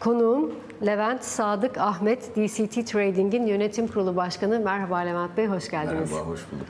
Konuğum Levent Sadık Ahmet, DCT Trading'in yönetim kurulu başkanı. Merhaba Levent Bey, hoş geldiniz. Merhaba, hoş bulduk.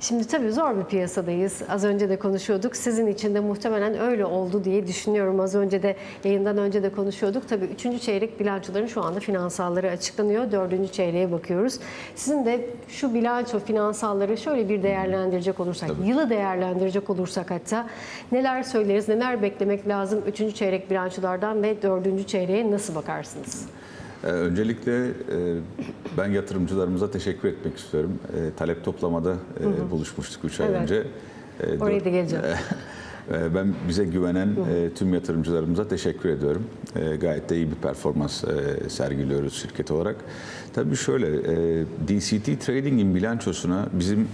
Şimdi tabii zor bir piyasadayız. Az önce de konuşuyorduk. Sizin için de muhtemelen öyle oldu diye düşünüyorum. Az önce de yayından önce de konuşuyorduk. Tabii üçüncü çeyrek bilançoların şu anda finansalları açıklanıyor. Dördüncü çeyreğe bakıyoruz. Sizin de şu bilanço finansalları şöyle bir değerlendirecek olursak, Tabii. yılı değerlendirecek olursak hatta neler söyleriz, neler beklemek lazım üçüncü çeyrek bilançolardan ve dördüncü çeyreğe nasıl bakarsınız? Ee, öncelikle e, ben yatırımcılarımıza teşekkür etmek istiyorum. E, talep toplamada e, buluşmuştuk 3 ay Evet. önce. Oraya da geleceğim. Ben bize güvenen tüm yatırımcılarımıza teşekkür ediyorum. Gayet de iyi bir performans sergiliyoruz şirket olarak. Tabii şöyle, DCT Trading'in bilançosuna bizim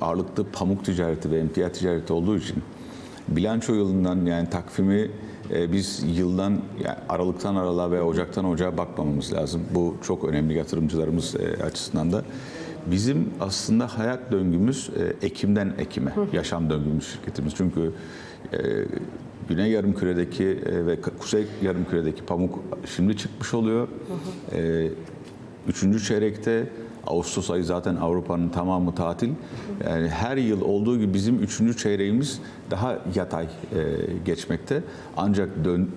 ağırlıklı pamuk ticareti ve emtia ticareti olduğu için bilanço yılından yani takvimi e, biz yıldan yani Aralıktan Aralığa veya Ocaktan Ocağa bakmamamız lazım. Bu çok önemli yatırımcılarımız e, açısından da. Bizim aslında hayat döngümüz e, Ekim'den Ekim'e, yaşam döngümüz şirketimiz. Çünkü e, Güney Yarımküre'deki e, ve Kuzey Yarımküre'deki pamuk şimdi çıkmış oluyor. E, Üçüncü çeyrekte Ağustos ayı zaten Avrupa'nın tamamı tatil. Yani her yıl olduğu gibi bizim üçüncü çeyreğimiz daha yatay e, geçmekte. Ancak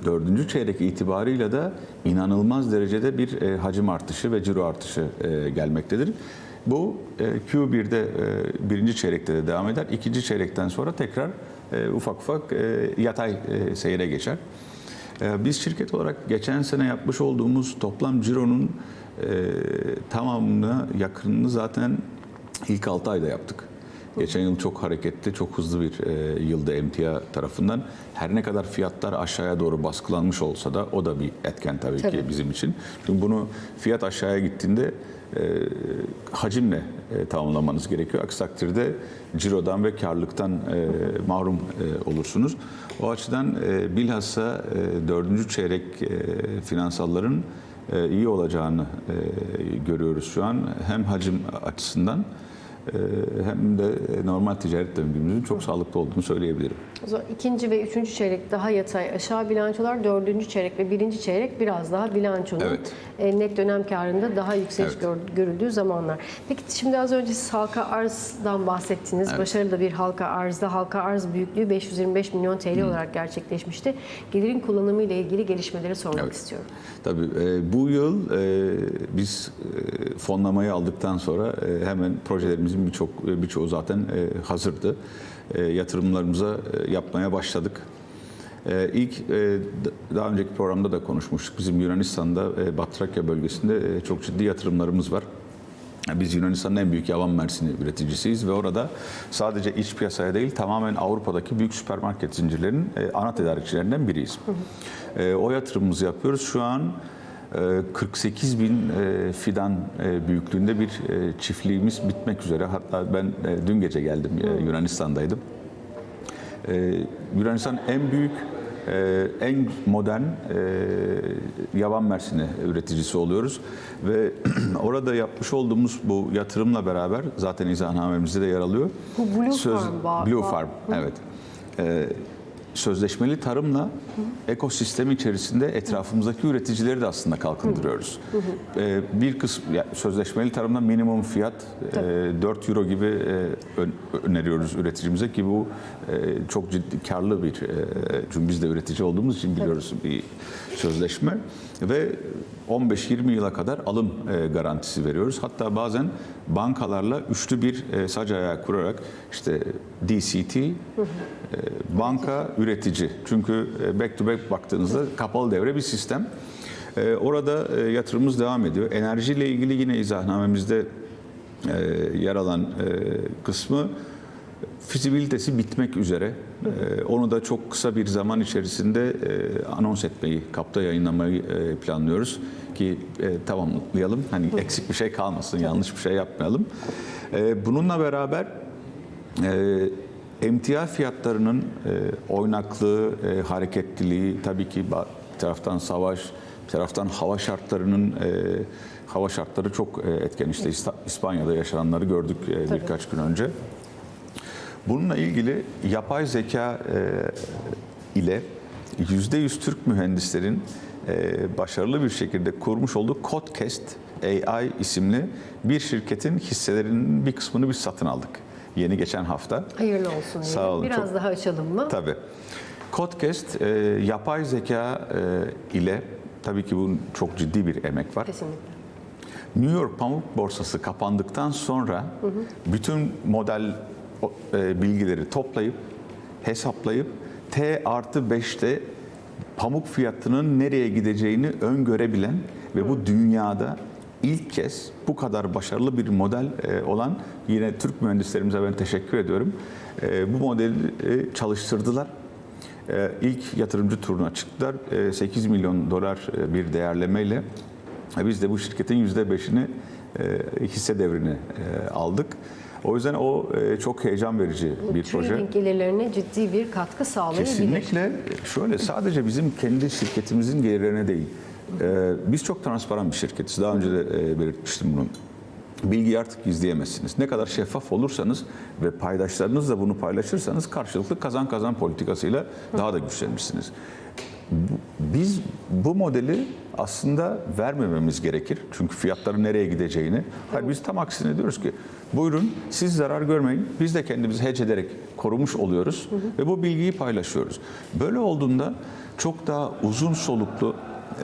dördüncü çeyrek itibarıyla da inanılmaz derecede bir e, hacim artışı ve ciro artışı e, gelmektedir. Bu e, Q1'de e, birinci çeyrekte de devam eder. İkinci çeyrekten sonra tekrar e, ufak ufak yatay seyre geçer. Biz şirket olarak geçen sene yapmış olduğumuz toplam cironun e, tamamına yakınını zaten ilk 6 ayda yaptık. Geçen yıl çok hareketli, çok hızlı bir e, yılda emtia tarafından. Her ne kadar fiyatlar aşağıya doğru baskılanmış olsa da o da bir etken tabii, Tabii. ki bizim için. Çünkü bunu fiyat aşağıya gittiğinde e, hacimle e, tamamlamanız gerekiyor. Aksi takdirde cirodan ve karlılıktan e, mahrum e, olursunuz. O açıdan e, bilhassa e, dördüncü çeyrek e, finansalların iyi olacağını e, görüyoruz şu an. Hem hacim açısından e, hem de normal ticaret döngümüzün çok sağlıklı olduğunu söyleyebilirim. O zaman ikinci ve üçüncü çeyrek daha yatay aşağı bilançolar, dördüncü çeyrek ve birinci çeyrek biraz daha bilançonun Evet. e, net dönem karında daha yükseliş Evet. gör- görüldüğü zamanlar. Peki şimdi az önce siz halka arzdan bahsettiniz. Evet. Başarılı bir halka arzda halka arz büyüklüğü 525 milyon TL olarak gerçekleşmişti. Gelirin kullanımı ile ilgili gelişmeleri sormak Evet. istiyorum. Tabii e, bu yıl e, biz e, fonlamayı aldıktan sonra e, hemen projelerimizin birçok birçoğu zaten e, hazırdı. E, yatırımlarımıza e, yapmaya başladık. İlk daha önceki programda da konuşmuştuk. Bizim Yunanistan'da Batrakya bölgesinde çok ciddi yatırımlarımız var. Biz Yunanistan'ın en büyük yaban mersini üreticisiyiz ve orada sadece iç piyasaya değil tamamen Avrupa'daki büyük süpermarket zincirlerinin ana tedarikçilerinden biriyiz. E, O yatırımımızı yapıyoruz. Şu an 48 bin e, fidan e, büyüklüğünde bir e, çiftliğimiz bitmek üzere. Hatta ben dün gece geldim e, Yunanistan'daydım. Ee, Yunanistan en büyük, en modern e, yaban mersini üreticisi oluyoruz. Ve orada yapmış olduğumuz bu yatırımla beraber zaten izahnamemizde de yer alıyor. Bu Blue Farm bağ- Blue Farm, evet. Ee, sözleşmeli tarımla ekosistem içerisinde etrafımızdaki üreticileri de aslında kalkındırıyoruz. Ee, bir kısım ya, sözleşmeli tarımda minimum fiyat e, 4 euro gibi e, ön- öneriyoruz üreticimize ki bu e, çok ciddi karlı bir e, çünkü biz de üretici olduğumuz için biliyoruz bir sözleşme ve 15-20 yıla kadar alım e, garantisi veriyoruz. Hatta bazen bankalarla üçlü bir e, sac ayağı kurarak işte DCT, e, banka üretici. Çünkü back to back baktığınızda kapalı devre bir sistem. Orada yatırımımız devam ediyor. Enerjiyle ilgili yine izahnamemizde yer alan kısmı fizibilitesi bitmek üzere. E, Onu da çok kısa bir zaman içerisinde e, anons etmeyi, kapta yayınlamayı e, planlıyoruz ki e, tamamlayalım. Hani eksik bir şey kalmasın, yanlış bir şey yapmayalım. E, Bununla beraber e, emtia fiyatlarının e, oynaklığı, e, hareketliliği, tabii ki bir taraftan savaş, bir taraftan hava şartlarının e, hava şartları çok etken. İşte İspanya'da yaşananları gördük birkaç gün önce. Bununla ilgili yapay zeka e, ile %100 Türk mühendislerin e, başarılı bir şekilde kurmuş olduğu Codecast AI isimli bir şirketin hisselerinin bir kısmını biz satın aldık. Yeni geçen hafta. Hayırlı olsun. Sağ olun, Biraz çok- daha açalım mı? Tabii. Codecast e, yapay zeka e, ile tabii ki bunun çok ciddi bir emek var. Kesinlikle. New York Pamuk Borsası kapandıktan sonra bütün model o- e, bilgileri toplayıp hesaplayıp T artı 5'te pamuk fiyatının nereye gideceğini öngörebilen ve bu dünyada ilk kez bu kadar başarılı bir model e, olan yine Türk mühendislerimize ben teşekkür ediyorum. E, bu modeli e, çalıştırdılar. E, ilk yatırımcı turuna çıktılar. E, 8 milyon dolar e, bir değerlemeyle e, biz de bu şirketin %5'ini e, hisse devrini e, aldık. O yüzden o e, çok heyecan verici bir proje. Trading gelirlerine ciddi bir katkı sağlayabilir. Kesinlikle şöyle sadece bizim kendi şirketimizin gelirlerine değil. Ee, biz çok transparan bir şirketiz. Daha önce de e, belirtmiştim bunu. Bilgiyi artık gizleyemezsiniz. Ne kadar şeffaf olursanız ve paydaşlarınızla bunu paylaşırsanız karşılıklı kazan kazan politikasıyla daha da güçlenirsiniz. Biz bu modeli aslında vermememiz gerekir. Çünkü fiyatların nereye gideceğini. Hayır, biz tam aksine diyoruz ki buyurun siz zarar görmeyin. Biz de kendimizi hedge ederek korumuş oluyoruz ve bu bilgiyi paylaşıyoruz. Böyle olduğunda çok daha uzun soluklu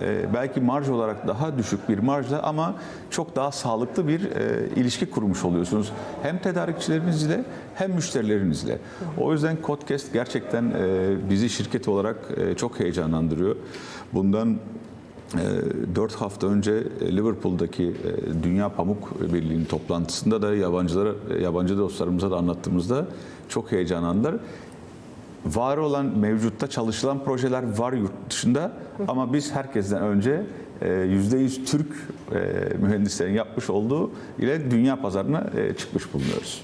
e, belki marj olarak daha düşük bir marjla ama çok daha sağlıklı bir e, ilişki kurmuş oluyorsunuz. Hem tedarikçilerinizle hem müşterilerinizle. O yüzden Codecast gerçekten e, bizi şirket olarak e, çok heyecanlandırıyor. Bundan 4 hafta önce e, Liverpool'daki e, Dünya Pamuk Birliği'nin toplantısında da yabancılara, yabancı dostlarımıza da anlattığımızda çok heyecanlandılar. Var olan mevcutta çalışılan projeler var yurt dışında ama biz herkesten önce e, %100 Türk e, mühendislerin yapmış olduğu ile dünya pazarına e, çıkmış bulunuyoruz.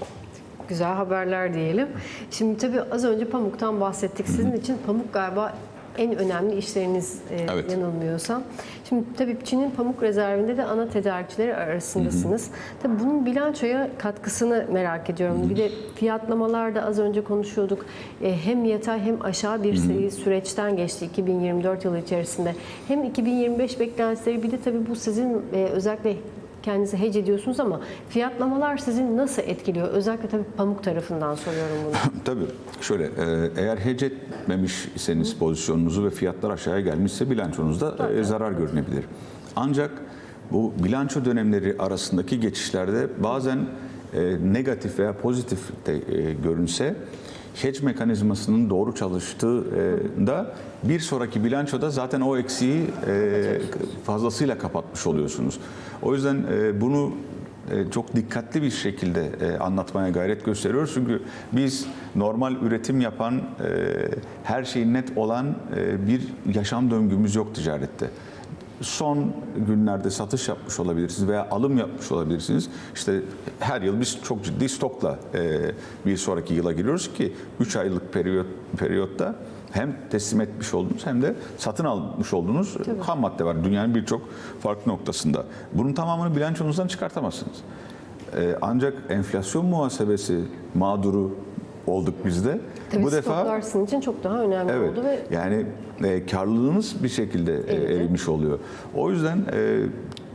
Güzel haberler diyelim. Şimdi tabii az önce pamuktan bahsettik. Sizin için pamuk galiba en önemli işleriniz e, Evet. yanılmıyorsam. Şimdi tabii Çin'in pamuk rezervinde de ana tedarikçileri arasındasınız. Tabii bunun bilançoya katkısını merak ediyorum. Bir de fiyatlamalar da az önce konuşuyorduk. E, hem yatay hem aşağı bir seri süreçten geçti 2024 yılı içerisinde. Hem 2025 beklentileri bir de tabii bu sizin e, özellikle kendinizi hedge ediyorsunuz ama fiyatlamalar sizi nasıl etkiliyor? Özellikle tabii pamuk tarafından soruyorum bunu. Tabii şöyle e, eğer hedge etmemiş iseniz pozisyonunuzu ve fiyatlar aşağıya gelmişse bilançonuzda e, zarar görünebilir. Ancak bu bilanço dönemleri arasındaki geçişlerde bazen e, negatif veya pozitif de e, görünse hedge mekanizmasının doğru çalıştığında bir sonraki bilançoda zaten o eksiği e, fazlasıyla kapatmış oluyorsunuz. O yüzden e, bunu e, çok dikkatli bir şekilde anlatmaya gayret gösteriyoruz. Çünkü biz normal üretim yapan, her şey net olan bir yaşam döngümüz yok ticarette. Son günlerde satış yapmış olabilirsiniz veya alım yapmış olabilirsiniz. İşte her yıl biz çok ciddi stokla e, bir sonraki yıla giriyoruz ki 3 aylık periyot, periyotta hem teslim etmiş olduğunuz hem de satın almış olduğunuz ham madde var dünyanın birçok farklı noktasında. Bunun tamamını bilançonuzdan çıkartamazsınız. Ee, ancak enflasyon muhasebesi mağduru olduk biz de. Tabii Bu defa sizin için çok daha önemli Evet. oldu ve Yani e, karlılığınız bir şekilde e, erimiş oluyor. O yüzden e,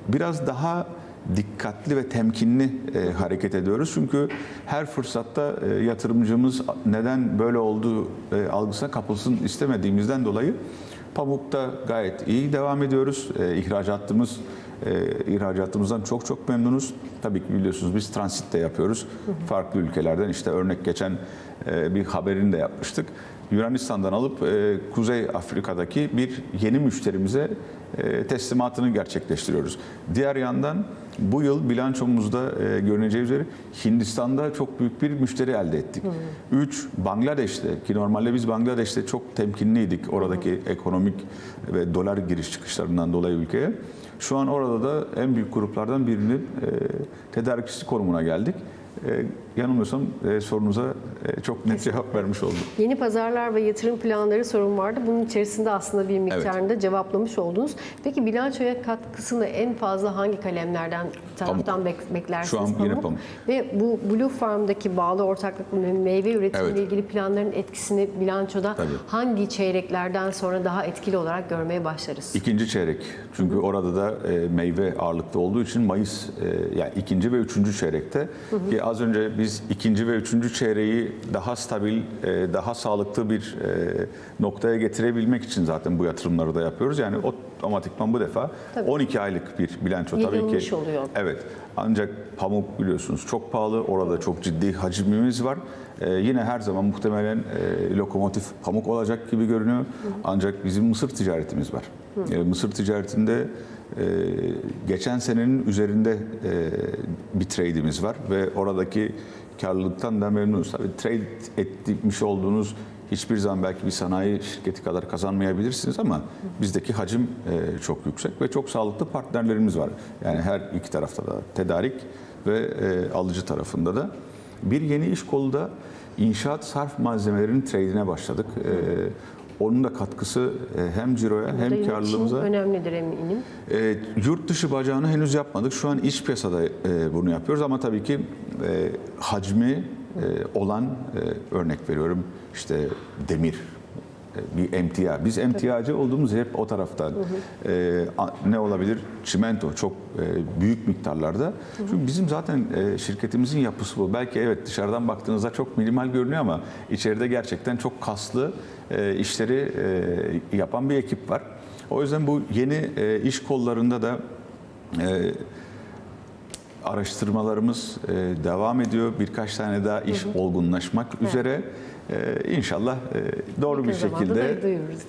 biraz daha dikkatli ve temkinli e, hareket ediyoruz. Çünkü her fırsatta e, yatırımcımız neden böyle oldu e, algısına kapılsın istemediğimizden dolayı pamukta gayet iyi devam ediyoruz. E, ihracatımız e, ihracatımızdan çok çok memnunuz. Tabii ki biliyorsunuz biz transit de yapıyoruz. Farklı ülkelerden işte örnek geçen e, bir haberini de yapmıştık. Yunanistan'dan alıp e, Kuzey Afrika'daki bir yeni müşterimize e, teslimatını gerçekleştiriyoruz. Diğer yandan bu yıl bilançomuzda e, görüneceği üzere Hindistan'da çok büyük bir müşteri elde ettik. Üç, Bangladeş'te ki normalde biz Bangladeş'te çok temkinliydik oradaki ekonomik ve dolar giriş çıkışlarından dolayı ülkeye. Şu an orada da en büyük gruplardan birinin e, tedarikçisi konumuna geldik. E, yanılmıyorsam e, sorunuza çok net cevap vermiş oldum. Yeni pazarlar ve yatırım planları sorun vardı. Bunun içerisinde aslında bir miktarında cevaplamış oldunuz. Peki bilançoya katkısını en fazla hangi kalemlerden taraftan bek- beklersiniz? Şu an yine pamuk. Ve bu Blue Farm'daki bağlı ortaklık ve meyve üretimiyle Evet. ilgili planların etkisini bilançoda Tabii. hangi çeyreklerden sonra daha etkili olarak görmeye başlarız? İkinci çeyrek. Çünkü orada da e, meyve ağırlıklı olduğu için Mayıs e, yani ikinci ve üçüncü çeyrekte ki az önce biz ikinci ve üçüncü çeyreği daha stabil, e, daha sağlıklı bir e, noktaya getirebilmek için zaten bu yatırımları da yapıyoruz. Yani otomatikman bu defa Tabii. 12 aylık bir bilanço tabii ki. oluyor. Evet. Ancak pamuk biliyorsunuz çok pahalı. Orada çok ciddi hacmimiz var. Ee, yine her zaman muhtemelen e, lokomotif pamuk olacak gibi görünüyor. Ancak bizim mısır ticaretimiz var. Ee, mısır ticaretinde e, geçen senenin üzerinde e, bir trade'imiz var ve oradaki karlılıktan da memnunuz. Tabii trade etmiş olduğunuz hiçbir zaman belki bir sanayi şirketi kadar kazanmayabilirsiniz ama bizdeki hacim e, çok yüksek ve çok sağlıklı partnerlerimiz var. Yani her iki tarafta da tedarik ve e, alıcı tarafında da. Bir yeni iş kolu da inşaat sarf malzemelerinin trade'ine başladık. E, onun da katkısı hem ciroya hem karlılığımıza. önemlidir eminim. E, yurt dışı bacağını henüz yapmadık. Şu an iç piyasada e, bunu yapıyoruz ama tabii ki e, hacmi e, olan e, örnek veriyorum işte demir e, bir emtia. Biz emtiacı olduğumuz hep o taraftan. E, a- ne olabilir? Çimento çok e, büyük miktarlarda. Çünkü bizim zaten e, şirketimizin yapısı bu. Belki evet dışarıdan baktığınızda çok minimal görünüyor ama içeride gerçekten çok kaslı e, işleri e, yapan bir ekip var. O yüzden bu yeni e, iş kollarında da e, araştırmalarımız e, devam ediyor. Birkaç tane daha iş olgunlaşmak üzere. E, inşallah e, doğru Yakın bir şekilde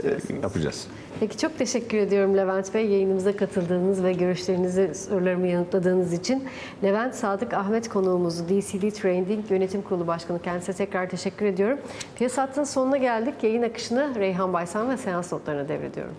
e, yapacağız. Peki çok teşekkür ediyorum Levent Bey yayınımıza katıldığınız ve görüşlerinizi, sorularımı yanıtladığınız için. Levent Sadık Ahmet konuğumuz DCD Trading Yönetim Kurulu Başkanı. Kendisine tekrar teşekkür ediyorum. Piyasa hattının sonuna geldik. Yayın akışını Reyhan Baysan ve seans notlarına devrediyorum.